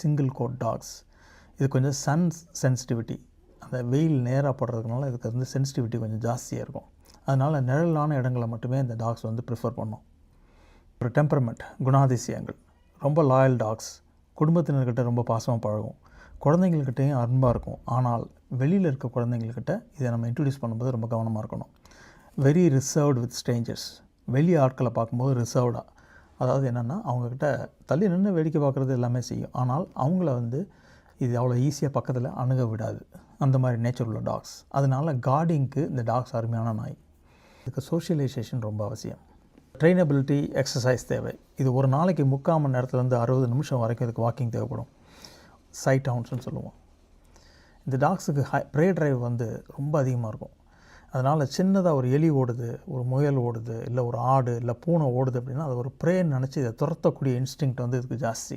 Single code tax இது கொஞ்சம் Sun sensitivity அந்த வெயில் நேராக போடுறதுனால இதுக்கு வந்து சென்சிட்டிவிட்டி கொஞ்சம் ஜாஸ்தியாக இருக்கும். அதனால் நிழலான இடங்களை மட்டுமே இந்த டாக்ஸ் வந்து ப்ரிஃபர் பண்ணும். ஒரு டெம்பரமெண்ட் குணாதிசயங்கள். ரொம்ப லாயல் டாக்ஸ் குடும்பத்தினர்கிட்ட ரொம்ப பாசமாக பழகும். குழந்தைங்கள்கிட்டையும் அன்பாக இருக்கும். ஆனால் வெளியில் இருக்க குழந்தைங்கள்கிட்ட இதை நம்ம இன்ட்ரடியூஸ் பண்ணும்போது ரொம்ப கவனமாக இருக்கணும். வெரி ரிசர்வ்டு வித் ஸ்ட்ரேஞ்சர்ஸ் வெளி ஆட்களை பார்க்கும்போது ரிசர்வ்டாக அதாவது என்னென்னா அவங்கக்கிட்ட தள்ளி நின்று வேடிக்கை பார்க்குறது எல்லாமே செய்யும். ஆனால் அவங்கள வந்து இது அவ்வளோ ஈஸியாக பக்கத்தில் அணுக விடாது. அந்த மாதிரி நேச்சர் உள்ள டாக்ஸ் அதனால கார்டிங்க்கு இந்த டாக்ஸ் அருமையான நாய். இதுக்கு சோஷியலைசேஷன் ரொம்ப அவசியம். ட்ரெயினபிலிட்டி எக்ஸசைஸ் தேவை. இது ஒரு நாளைக்கு முக்கால் மணி நேரத்துலேருந்து அறுபது நிமிஷம் வரைக்கும் இதுக்கு வாக்கிங் தேவைப்படும். சைட் டவுன்ஸ்னு சொல்லுவோம். இந்த டாக்ஸுக்கு ஹை ப்ரே ட்ரைவ் வந்து ரொம்ப அதிகமாக இருக்கும். அதனால் சின்னதாக ஒரு எலி ஓடுது ஒரு முயல் ஓடுது இல்லை ஒரு ஆடு இல்லை பூனை ஓடுது அப்படின்னா அது ஒரு ப்ரேன்னு நினச்சி இதை துரத்தக்கூடிய இன்ஸ்டிங்க்ட் வந்து இதுக்கு ஜாஸ்தி.